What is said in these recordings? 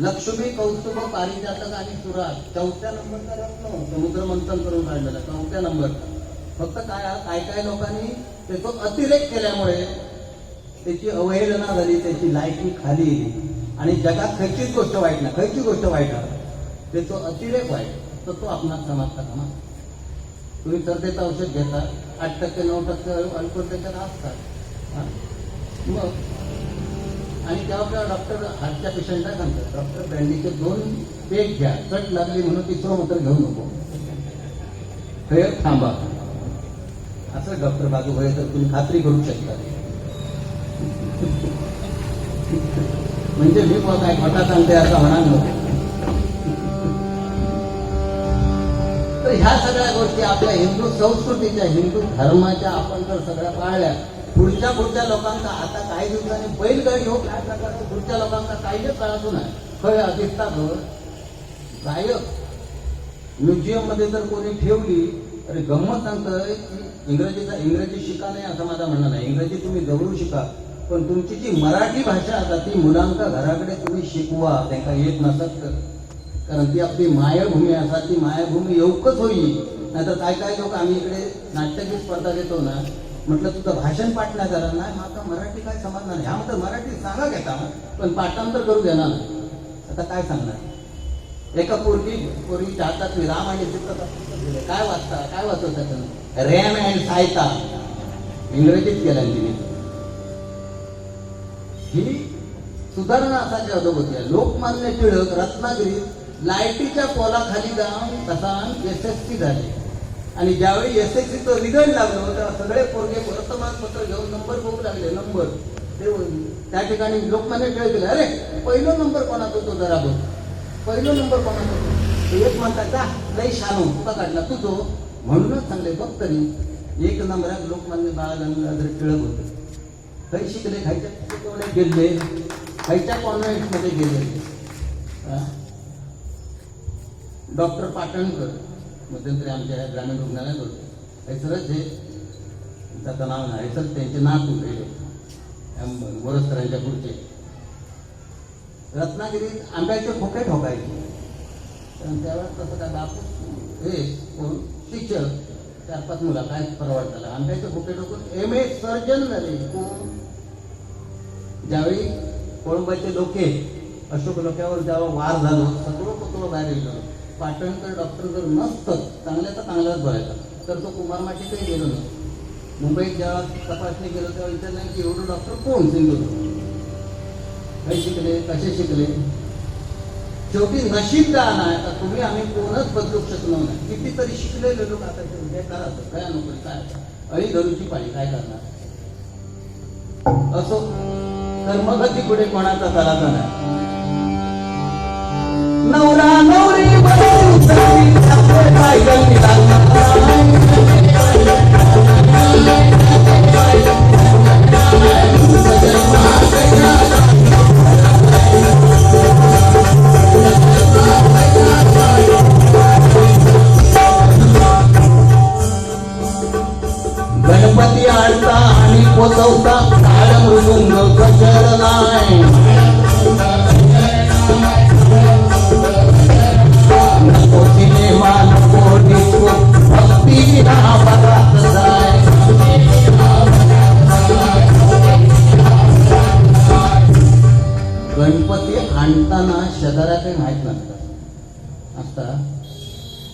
लक्ष्मी कौस्तुभ पारिजातक आणि सुरात चौथ्या नंबरचा रत्न समुद्र मंथन करून काढलेला चौथ्या नंबरचा. फक्त काय काय काय लोकांनी त्याचा अतिरेक केल्यामुळे त्याची अवहेलना झाली त्याची लायकी खाली आणि जगात खयचीच गोष्ट वाईट ना खयची गोष्ट वाईट आहे. त्याचा अतिरेक वाईट तर तो आपणास समाजता कामा तुम्ही सर्देचं औषध घेता आठ टक्के नऊ टक्के अल्कोहोल त्याच्यात असतात. मग आणि तेव्हा डॉक्टर हातच्या पेशंटला सांगतात डॉक्टर ब्रँडीचे दोन पेक घ्या चट लागली म्हणून तिसरं मात्र घेऊ नको. हे थांबा. असं डॉक्टर बाजू भये तर तुम्ही खात्री करू शकता. म्हणजे मी पण काय खोटा सांगते असं होणार नको. तर ह्या सगळ्या गोष्टी आपल्या हिंदू संस्कृतीच्या हिंदू धर्माच्या आपण जर सगळ्या पाळल्या पुढच्या पुढच्या लोकांचा आता काही दिवसांनी बैलगाडी हो काय प्रकारचं पुढच्या लोकांचा काहीच कळायचं नाही. खरं अधिकतात गायक म्युझियममध्ये जर कोणी ठेवली अरे गंमत सांगतंय की इंग्रजीचा इंग्रजी शिका नाही असं माझा म्हणणं नाही. इंग्रजी तुम्ही जवळून शिका. पण तुमची जी मराठी भाषा आता ती मुलांका घराकडे तुम्ही शिकवा. त्यांना येत नसत तर. कारण ती आपली मायभूमी असा ती मायभूमी येऊकच होईल. नाहीतर काय काय लोक आम्ही इकडे नाट्याची स्पर्धा घेतो ना म्हटलं तुझं भाषण पाठ नाही झालं नाही आता मराठी काय समजणार नाही. ह्या म्हणतात मराठी सांगा घेता पण पाठांतर करू देणार नाही. आता काय सांगणार? एका पोरगी पोरगीच्या हातात मी राम आणि सीता काय वाचता काय वाचतो त्याच्यानं रॅम अँड सायता. इंग्रजीत केला तिने. ही सुधारणा असाची होती लोकमान्य टिळक रत्नागिरीत लायटीच्या पोलाखाली जाऊन तसा यशस्वी झाले. आणि ज्यावेळी एस एस सीचं रिझल्ट लागलं तेव्हा सगळे पोरगे वर्तमानपत्र घेऊन नंबर बघू लागले नंबर. ते त्या ठिकाणी लोकमान्य टिळक गेले अरे पहिलो नंबर कोणाचा तो जरा बघ. पहिलो नंबर कोणाचा होतो? एक म्हणतात का लई शानू तुका काढला तुझो. म्हणूनच चांगले बघ तरी एक नंबरात लोकमान्य बाळ टिळक होते. काही शिकले खायच्या गेले. खायच्या कॉन्व्हेंटमध्ये गेले. डॉक्टर पाटणकर. मध्यंतरी आमच्या ह्या ग्रामीण रुग्णालयात होते. हैसरच हे त्याचं नाव नाही. हैसर त्यांचे नाव तुटलेले गोरस्करांच्या पुढचे. रत्नागिरीत आंब्याचे खोके ठोकायचे. पण त्यावेळेस तसं काय बापू हे कोण? शिक्षक. चार पाच मुला. काय परवडताला आंब्याचे खोके ठोकून एम ए सर्जन झाले. ज्यावेळी कोळंबाचे लोके अशोक लोक्यावर जेव्हा वार झालो सगळं पत्र बाहेर गेलो. पाटणकर डॉक्टर जर नसतं चांगल्या तर चांगलाच बघायचा तर तो कुमार माटीकडे गेलो नाही. मुंबईत जेव्हा तपासणी केलं तेव्हा विचारलं की एवढं डॉक्टर कोण सिंधू काही शिकले कसे शिकले? शेवटी नशीब का नाही आता तुम्ही आम्ही कोणच बदलू शकलो नाही. कितीतरी शिकलेले लोक आता ते करायचं काय नोकरी काय अळी धरूची पाळी काय करणार? असो तर मग ती पुढे कोणाचा करायचा नाही. नवरा नवरी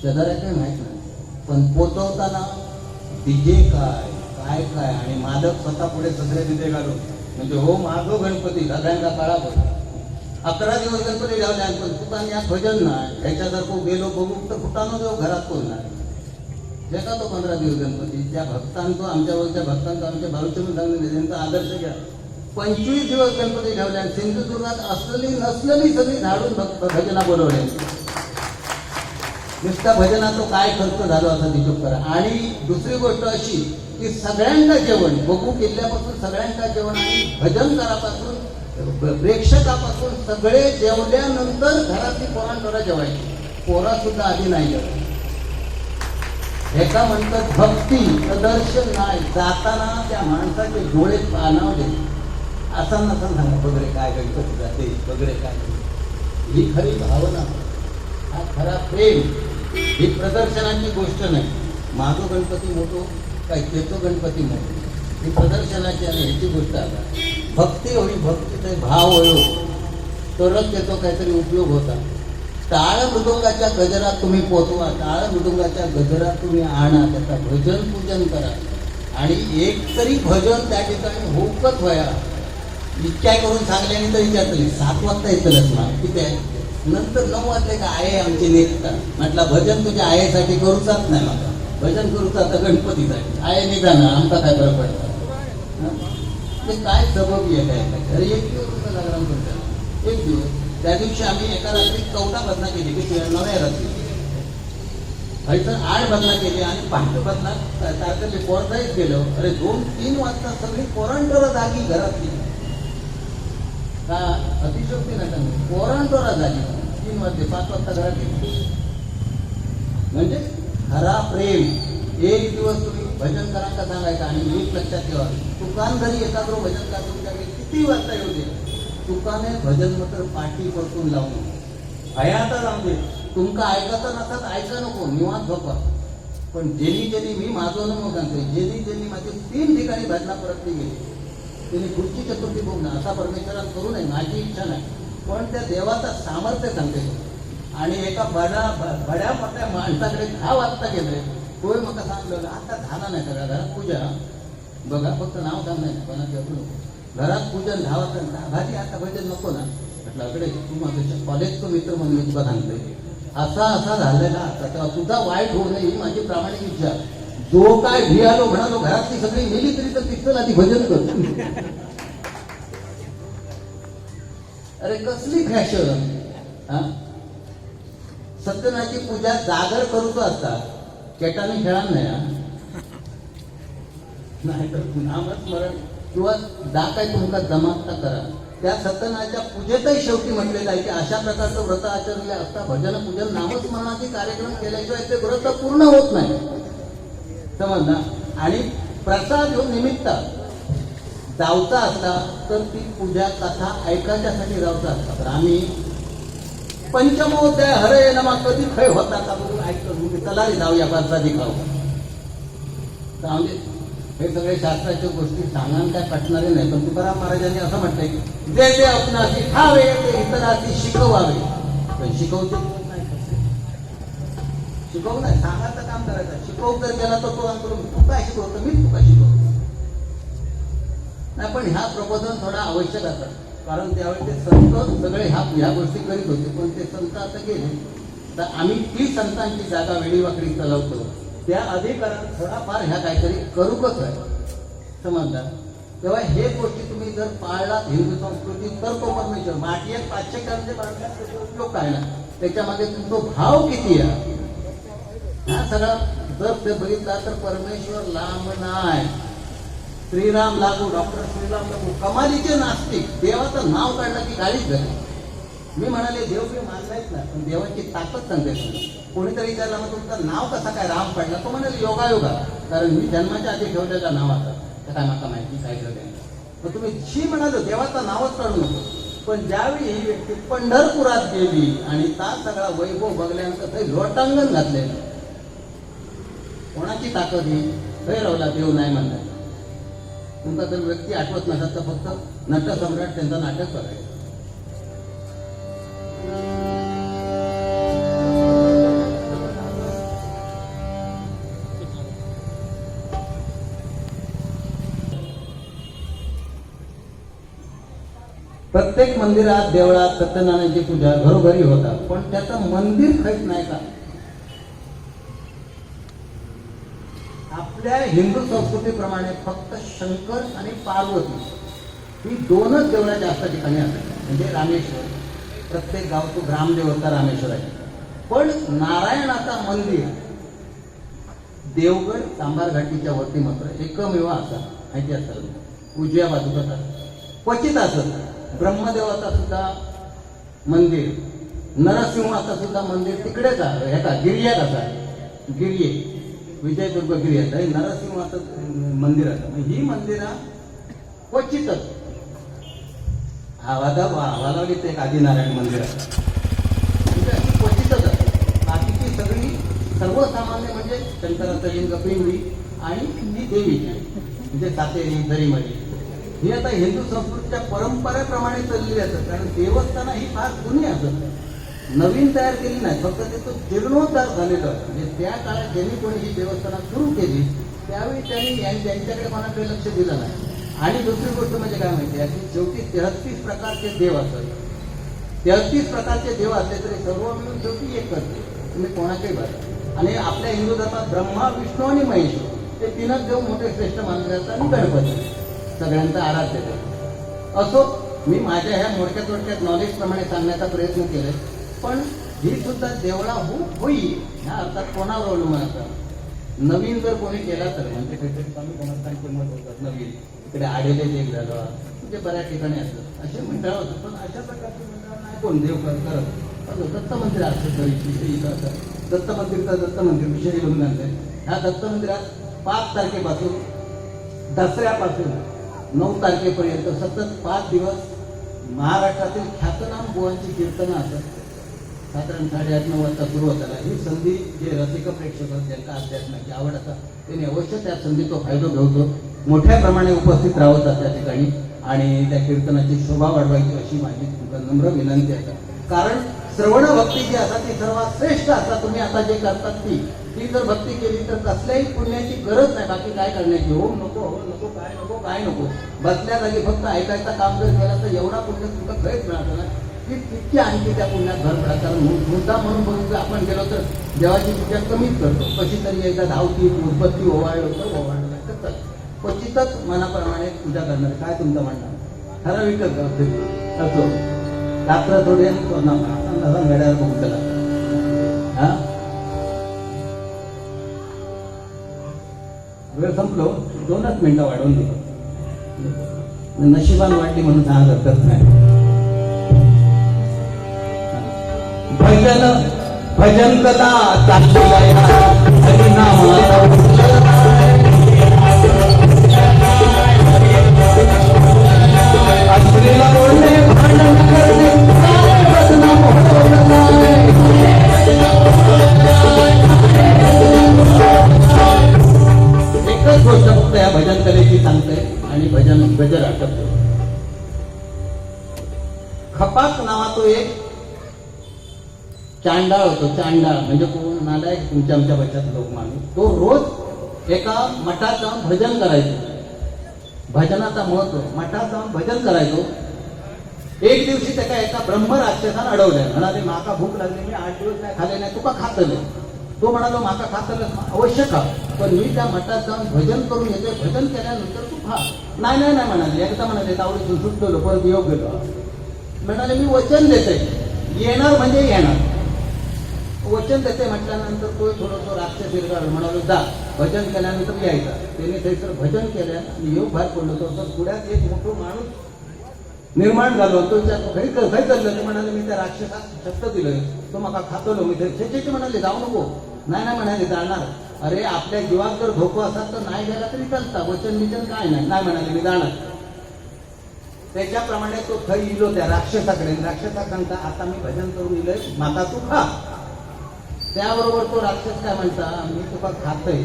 शेजाऱ्या काय माहीत नाही पण पोचवताना डीजे काय काय काय आणि मालक स्वतः पुढे सगळे तिथे घालून म्हणजे हो मागो गणपती सगळ्यांना काळा पडतो अकरा दिवस गणपती लावले आणि पण तुका या भजन नाही. ह्याच्यासारखं गेलो बघू तर फुटानो देऊ घरात कोण नाही. देता तो पंधरा दिवस गणपती. त्या भक्तांचं आमच्या वरच्या भक्तांचा आमच्या भाऊचंद सांगले त्यांचा आदर्श घ्या. पंचवीस दिवस गणपती ठेवले आणि सिंधुदुर्गात असलेली नसलेली सगळी झाडून भक्त भजना बोलवले नुसत्या भजनाचं काय खर्च झालो असं हिशोब करा. आणि दुसरी गोष्ट अशी की सगळ्यांना जेवण बघू किल्ल्यापासून सगळ्यांना जेवण आणि भजन करापासून प्रेक्षकापासून सगळे जेवल्यानंतर घरातली पोरांकडे जेवायची. पोरा सुद्धा आधी नाही जेवायची एका म्हणतात भक्ती प्रदर्शन नाही. जाताना त्या माणसाचे डोळे पानावले असं नसन सांगा वगैरे काय गणपती जाते वगैरे काय. ही खरी भावना. हा खरा प्रेम. ही प्रदर्शनाची गोष्ट नाही. माझो गणपती मोठो काय त्याचो गणपती मोठो? ही प्रदर्शनाची आणि ह्याची गोष्ट आता. भक्ती होई भक्तीचे भाव होयो. तरच त्याचा काहीतरी उपयोग होता. टाळ मृदुंगाच्या गजरात तुम्ही पोचवा टाळ मृदुंगाच्या गजरात तुम्ही आणा त्याचा भजन पूजन करा. आणि एक तरी भजन त्या ठिकाणी होकच वया इतक्या करून सांगल्याने तर विचारतली सात वाजता येतलंच ना किती आहे? नंतर नऊ वाजले का आहे आमची निघता म्हटलं भजन तुझ्या आयेसाठी करूचाच नाही मला भजन करूचा आता गणपतीसाठी आहे निघाना आमचा काय बरं पडतं ते काय सबब आहे काय? काय अरे एक दिवस तुमचा करतो एक दिवस. त्या दिवशी आम्ही एका रात्री चौदा बदना केली की नव्या रात्री. हयसर आठ बदना केली आणि पाच बदना तारखेले पोरतायच गेलो. अरे दोन तीन वाजता सगळी पोरांटोरा जागी घरातली. का अतिशोक्ती नका पोरांटोरा झाली. तीन वाजले पाच वाजता घरात गेली. म्हणजे खरा प्रेम. एक दिवस तुम्ही भजन करा का सांगायचं आणि एक लक्षात ठेवा. तुकान घरी एखादं भजन का तुमच्याकडे किती वाजता येऊ दे? तुकाने भजन मात्र पाठी परतून लावून. हयाता लावून दे. तुमका ऐकता नसत ऐका नको. निवांत झोपा पण जेनी जेनी मी माझं अनुभव सांगतोय. जेनी जेनी माझे तीन ठिकाणी भजना परतली गेली. तिने पुढची चतुर्थी बघणं असा परमेश्वरात करू नये माझी इच्छा नाही. पण त्या देवाचं सामर्थ्य सांगते. आणि एका बडा बड्या मोठ्या माणसाकडे दहा वाजता गेले. कोणी मग सांगलं आता झाला नाही सगळ्या घरात पूजा. बघा फक्त नाव सांग नाही कोणाची नको. घरात पूजन दहा वाजता भाजी आता भजन नको ना. म्हटलं अकडे तू माझं कॉलेजचं मित्र म्हणून मी तुला सांगते असा असा झालेला आता तेव्हा वाईट होऊ नये ही माझी प्रामाणिक इच्छा. जो काय भियालो म्हणालो घरातली सगळी मिली तरी तर तिथं आधी भजन कर. अरे कसली फॅशन हा? सत्यनाची पूजा जागर करूच असता केटाने खेळा नाही नाही तर नामस्मरण किंवा जा काय तुमका जमात करा. त्या सत्यनाच्या पूजेतही शेवटी म्हटलेलं आहे की अशा प्रकारचं व्रत आचरले असता भजन पूजन नामस्मरणाचे कार्यक्रम केल्याशिवाय ते व्रत पूर्ण होत नाही. समजला आणि प्रसाद हो निमित्त. जावचा असला तर ती पूजा कथा ऐकायच्यासाठी जावचा असतात तर आम्ही पंचमोध्याय हरे नमा कधी खय होता का म्हणून ऐकतो. तुम्ही चला रे जाऊया प्रसादी खाऊ म्हणजे हे सगळे शास्त्राच्या गोष्टी सांगून काय पटणारे नाही पण तुकाराम महाराजांनी असं म्हटलंय की जे जे आपणाशी खावे ते इतराची शिकवावे. पण शिकवते. शिकवू नाही सांगायचं काम करायचं. शिकवू जर गेला तर तो अंतर तुका शिकवतो? मी तुका शिकवतो? नाही पण ह्या प्रबोधन थोडा आवश्यक असतात कारण त्यावेळी ते संत सगळे ह्या ह्या गोष्टी करीत होते पण ते संत आता गेले. तर आम्ही ती संतांची जागा वेळीवाकडी चालवतो. त्या अधिकारात थोडाफार ह्या काहीतरी करूकच आहे. समजला? तेव्हा हे गोष्टी तुम्ही जर पाळलात हिंदू संस्कृती तर तो परमेश्वर माटी एक पाचशे कर्जे बाळगण्यात उपयोग काय ना त्याच्यामध्ये तुमचा भाव किती आहे? हा सगळा जर ते बघितला तर परमेश्वर लांब नाही श्रीराम लागू डॉक्टर श्रीराम लागू. कमालीचे नास्तिक. देवाचं नाव काढलं की गाडीच झाली मी म्हणाले देव बी मानलायच ना पण देवाची ताकद सांगते कोणीतरी विचारला मग तुमचं नाव कसं काय? राम पडला तो म्हणाले योगायोगा. कारण मी जन्माच्या आधी ठेवलेला नावाचा. त्या काय माका माहिती काय ठेवलं मग तुम्ही शी म्हणालो देवाचं नावच काढू नको. पण ज्यावेळी ही व्यक्ती पंढरपुरात गेली आणि ता सगळा वैभव बघल्यानंतर ते लोटांगण घातलेलं. कोणाची ताकद येईल भैरवला देव नाही म्हणणार तुमचा जर व्यक्ती आठवत नसत तर फक्त नटसम्राट त्यांचा नाटक करायचं. प्रत्येक मंदिरात देवळात सत्यनारायणची पूजा घरोघरी होतात पण त्याचं मंदिर खायच नाही का? आपल्या हिंदू संस्कृतीप्रमाणे फक्त शंकर आणि पार्वती ही दोनच देवळं जास्त ठिकाणी असतात. म्हणजे रामेश्वर. प्रत्येक गावतो ग्रामदेवता रामेश्वर आहे. पण नारायणाचा मंदिर देवगड सांबार घाटीच्या वरती मात्र एकमेव असा माहिती असतात उजव्या बाजूला असतात क्वचित असत ब्रह्मदेवाचा सुद्धा मंदिर. नरसिंहाचा सुद्धा मंदिर तिकडेच आहे. का? गिर्यात असा गिर्ये. विजयदुर्गगिरी ಅಂತ ಈ ನರಸಿಂಹ मंदिर ಮಂದಿರ ಅಂತ ಈ क्वचितच. आवादा एक आदिनारायण मंदिर. आहे? म्हणजे क्वचितच बाकीची सगळी सर्वसामान्य म्हणजे शंकराचं लिंग पिंगळी आणि ही देवीची. म्हणजे सातेरी दरीमळी ही आता हिंदू संस्कृतीच्या परंपरेप्रमाणे चाललेली असतात. कारण देवस्थानं ही फार जुनी असत नवीन तयार केली नाही फक्त त्याचं जीर्णोद्धार झालेलं म्हणजे त्या काळात ज्यांनी कोणी ही देवस्थानं सुरू केली त्यावेळी त्यांनी त्यांच्याकडे कोणाकडे लक्ष दिलं नाही. आणि दुसरी गोष्ट म्हणजे काय माहिती आहे? की शेवटी तेहत्तीस प्रकारचे देव असतात. तेहतीस प्रकारचे देव असले तरी सर्व मिळून शेवटी एक करते. तुम्ही कोणाच्याही बघा. आणि आपल्या हिंदू धर्मात ब्रह्मा विष्णू आणि महेश ते तीनच देव मोठे श्रेष्ठ मानले जातात आणि गणपती सगळ्यांचा आराध्य देव. असो मी माझ्या ह्या मोडक्या तोडक्यात नॉलेज प्रमाणे सांगण्याचा प्रयत्न केलाय. पण ही सुद्धा देवळा हो होईल ह्या अर्थात कोणावर अवलंबून असतात नवीन जर कोणी केला तर म्हणजे काहीतरी कमी कोणाला किंमत होतात नवीन. इकडे आडेले देव झालं. म्हणजे बऱ्याच ठिकाणी असतात असे मंडळ होतात पण अशा प्रकारचे मंडळ नाही कोण देव करत. पण दत्त मंदिर असतं तरी इथं असं दत्त मंदिरचं दत्त मंदिर विषय घेऊन जाते ह्या दत्त मंदिरात पाच तारखेपासून दसऱ्यापासून नऊ तारखेपर्यंत सतत पाच दिवस महाराष्ट्रातील ख्यातनाम गोवांची कीर्तनं असतात. साधारण साडेआठ नऊ वाजता सुरू होताना ही संधी जे रसिक प्रेक्षक ज्यांना अध्यात्माची आवड असतात त्यांनी अवश्य त्या संधीचा फायदा घेऊतो मोठ्या प्रमाणे उपस्थित राहत त्या ठिकाणी आणि त्या कीर्तनाची शोभा वाढवायची अशी माझी तुमचा नम्र विनंती आहे. कारण श्रवण भक्ती जी असतात ती सर्वात श्रेष्ठ असतात. तुम्ही आता जे करतात ती ती जर भक्ती केली तर कसल्याही पुण्याची गरज नाही. बाकी काय करण्याची? हो नको हो नको काय नको काय नको? बसल्या जागी फक्त ऐकायचं काम जर केलं तर एवढा पुण्य तुमचा खरंच मिळाला की तितकी आणखी त्या पुण्यात भर पडा कारण मुद्दा म्हणून बघितलं आपण गेलो तर देवाची पूजा कमीच करतो. कशी तरी एकदा धावती उत्पत्ती ओवाळलं तर ओवाळलं नाही तर क्वचितच मनाप्रमाणे पूजा करणार. काय तुमचं म्हणणं? ठराविक गावते असो रात्र थोडे घड्यावर बघून त्याला हा? वेळ संपलो. दोनच मिनिटं वाढवून दिलो नशिबान वाटली म्हणून सांग हरकत नाही. भजन भजन कथा चाललेला असलेला बोलणे भांडण करणे बदनाम होणार एकच गोष्ट फक्त या भजन कलेची सांगते आणि भजन गजर आटपतो. खपाक नावातो एक चांडाळ होतो चांडाळ. म्हणजे कोण नालायक तुमच्या आमच्या बच्चात लोक माणूस तो रोज एका मठात जाऊन भजन करायचो. भजनाचा महत्त्व मठात जाऊन भजन करायचो. एक दिवशी त्याला एका ब्रह्म राक्षसानं अडवलं. म्हणाले माका भूक लागली मी आठ दिवस नाही खाल्ले नाही तुका खातले. तो म्हणालो माका खातलं अवश्य खा. पण मी त्या मठात जाऊन भजन करून येतोय भजन केल्यानंतर तू खा. नाही नाही नाही म्हणाले. एकदा म्हणाले तावडीतून सुटलो परत योग गेलो. म्हणाले मी वचन देते. येणार म्हणजे येणार. वचन त्याचे म्हटल्यानंतर तो थोडंसं राक्षस दीर्घ म्हणालो जा. भजन केल्यानंतर यायचा. त्याने थंयसर भजन केलं आणि योग बाहेर पडलो तो तर पुढ्यात एक मोठो माणूस निर्माण झालो तो विचारतो खरी कर खरी चाललं ते म्हणाले मी त्या राक्षसात शब्द दिलं तो म्हाका खातलो. मी ते म्हणाले जाऊ नको. नाही नाही म्हणाले जाणार. अरे आपल्या जीवात जर धोको असतात तर नाही गेला तरी चालता. वचन बिचन काय नाही. नाही म्हणाले मी जाणार. त्याच्याप्रमाणे तो खै इलो त्या राक्षसाकडे. राक्षसा सांगता आता मी भजन करून इलोय माता तू खा. त्याबरोबर तो राक्षस काय म्हणता मी तुका खातोय.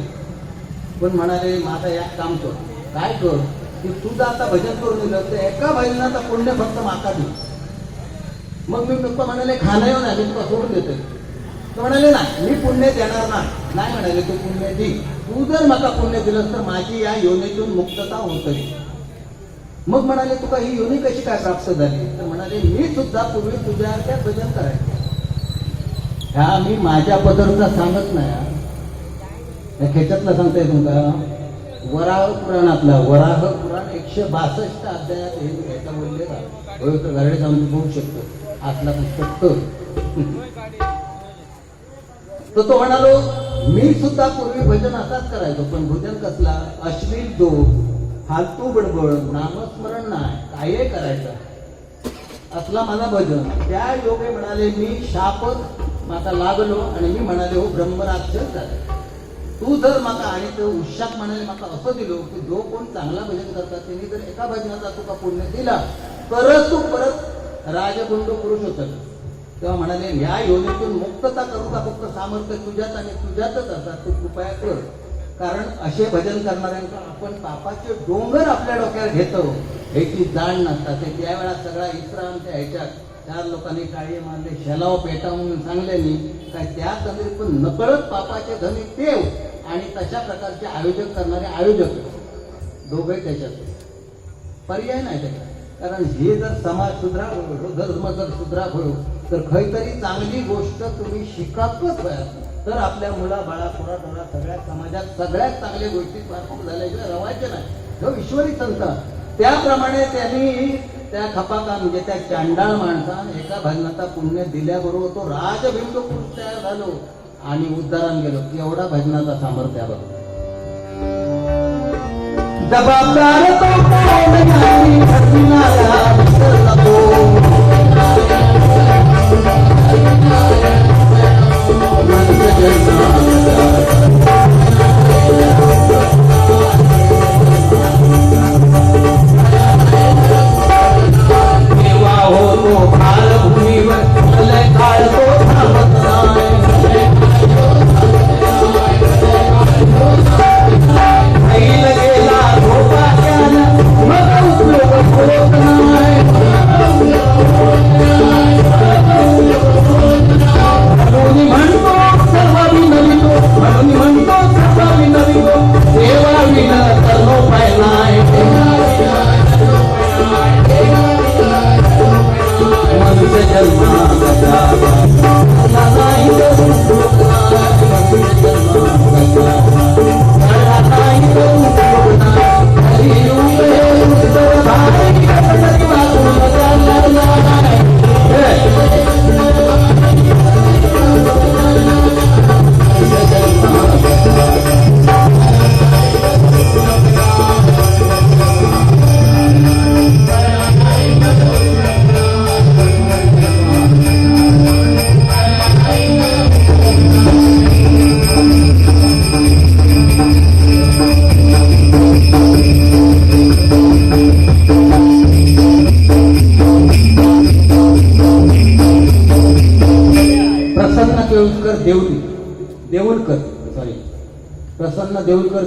पण म्हणाले माझा एक काम कर. काय कर? की तुझं आता भजन करून दिलं तर एका भजनाचा पुण्य फक्त माका दे. मग मी पप्पा म्हणाले खाणं येऊ ना मी तुला सोडून देतोय. तो म्हणाले नाही मी पुण्य देणार नाही. नाही म्हणाले तू पुण्य दे. तू जर मला पुण्य दिलं तर माझी या योनीतून मुक्तता होतली मग म्हणाले तुका ही योनी कशी काय प्राप्त झाली? तर म्हणाले मी सुद्धा पूर्वी तुझ्या त्या भजन करायचं. ह्या मी माझ्या पदरचा सांगत नाही हा. सांगताय तुमका वराह पुराणातला वराह पुराण एकशे बासष्ट अध्यायात हे याचा उल्लेख आहे. होय जाऊन बघू शकतो. आतला पुस्तक तर तो म्हणालो मी सुद्धा पूर्वी भजन असाच करायचो पण भजन कसला? अश्लील जो फालतू बडबड नामस्मरण नाही काय करायचं? असला मला भजन. त्या योगे म्हणाले मी शापत माका लागलो आणि मी म्हणाले हो ब्रह्मराक्षस झाले तू जर माका आणि तो उशाक म्हणाले माका असं दिलो की जो कोण चांगला भजन करतात त्यांनी जर एका भजनाचा तुका पुण्य दिला तरच तू परत राजगुंड पुरुष होत तेव्हा म्हणाले या योजनेतून मुक्तता करू का? फक्त सामर्थ्य तुझ्यात आणि तुझ्यातच असतात तू कृपया कर. कारण असे भजन करणाऱ्यांचा आपण पापाचे डोंगर आपल्या डोक्यावर घेतो. ह्याची जाण नसतात. ते त्यावेळा सगळा इस्रामच्या ह्याच्यात चार लोकांनी काळी मारले शेलाव पेटा म्हणून मी काय त्या तंद्री पण नकळत पापाचे धनी देव आणि तशा प्रकारचे आयोजन करणारे आयोजक दोघे त्याच्यात. पर्याय नाही त्याच्यात. कारण हे जर समाज सुधार धर्म जर सुधार होईल तर खरी चांगली गोष्ट तुम्ही शिकातच व्हाल. तर आपल्या मुला बाळा पोरा डोळा सगळ्या समाजात सगळ्यात चांगल्या गोष्टी प्राप्त झाल्याशिवाय रवायचे नाही. जो ईश्वरी संत. त्याप्रमाणे त्यांनी त्या खपाका म्हणजे त्या चांडाळ माणसान एका भजनाचा पुण्य दिल्याबरोबर तो राजभिंड पुरुष तयार झालो आणि उद्धारण गेलो एवढा भजनाचा सामर्थ्याबरोबर जबाबदार तो नाही तो.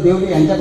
దేవుడు ఎంత